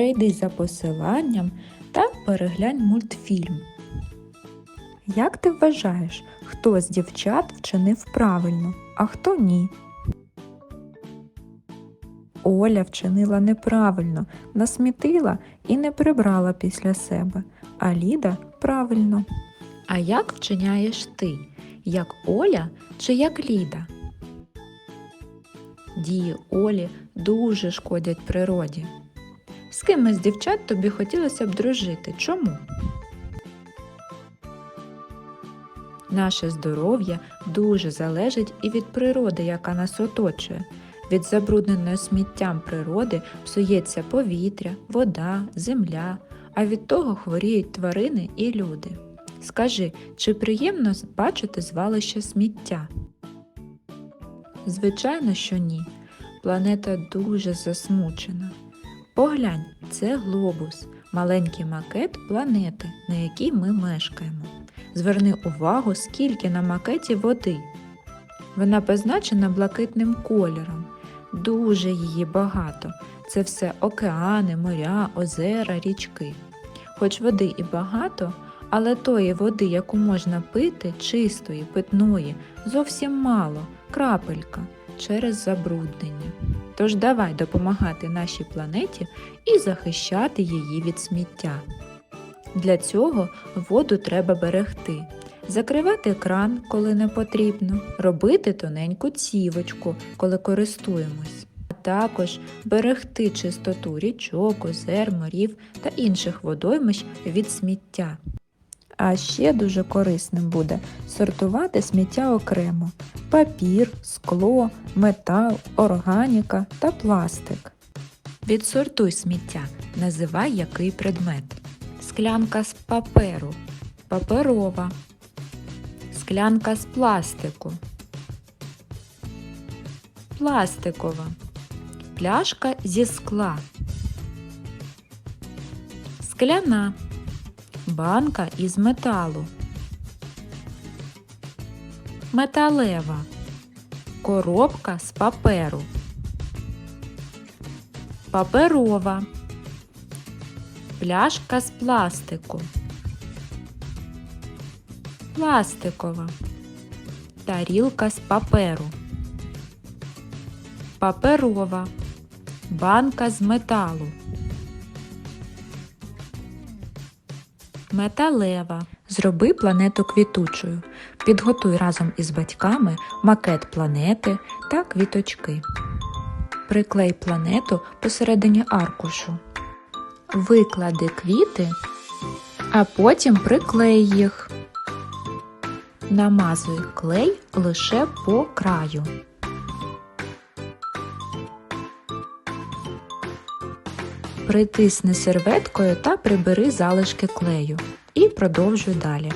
Перейди за посиланням та переглянь мультфільм. Як ти вважаєш, хто з дівчат вчинив правильно, а хто ні? Оля вчинила неправильно, насмітила і не прибрала після себе, а Ліда правильно. А як вчиняєш ти? Як Оля чи як Ліда? Дії Олі дуже шкодять природі. З ким із дівчат тобі хотілося б дружити? Чому? Наше здоров'я дуже залежить і від природи, яка нас оточує. Від забрудненої сміттям природи псується повітря, вода, земля, а від того хворіють тварини і люди. Скажи, чи приємно бачити звалище сміття? Звичайно, що ні. Планета дуже засмучена. Поглянь, це глобус, маленький макет планети, на якій ми мешкаємо. Зверни увагу, скільки на макеті води. Вона позначена блакитним кольором. Дуже її багато. Це все океани, моря, озера, річки. Хоч води і багато, але тої води, яку можна пити, чистої, питної, зовсім мало, крапелька через забруднення. Тож давай допомагати нашій планеті і захищати її від сміття. Для цього воду треба берегти, закривати кран, коли не потрібно, робити тоненьку цівочку, коли користуємось, а також берегти чистоту річок, озер, морів та інших водоймищ від сміття. А ще дуже корисним буде сортувати сміття окремо: папір, скло, метал, органіка та пластик. Відсортуй сміття, називай який предмет. Склянка з паперу, паперова, склянка з пластику, пластикова, пляшка зі скла, скляна, банка із металу, металева, коробка з паперу, паперова, пляшка з пластику, пластикова, тарілка з паперу, паперова, банка з металу. Металева. Зроби планету квітучою. Підготуй разом із батьками макет планети та квіточки. Приклей планету посередині аркушу. Виклади квіти, а потім приклей їх. Намазуй клей лише по краю. Притисни серветкою та прибери залишки клею. І продовжуй далі.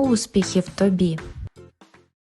Успіхів тобі!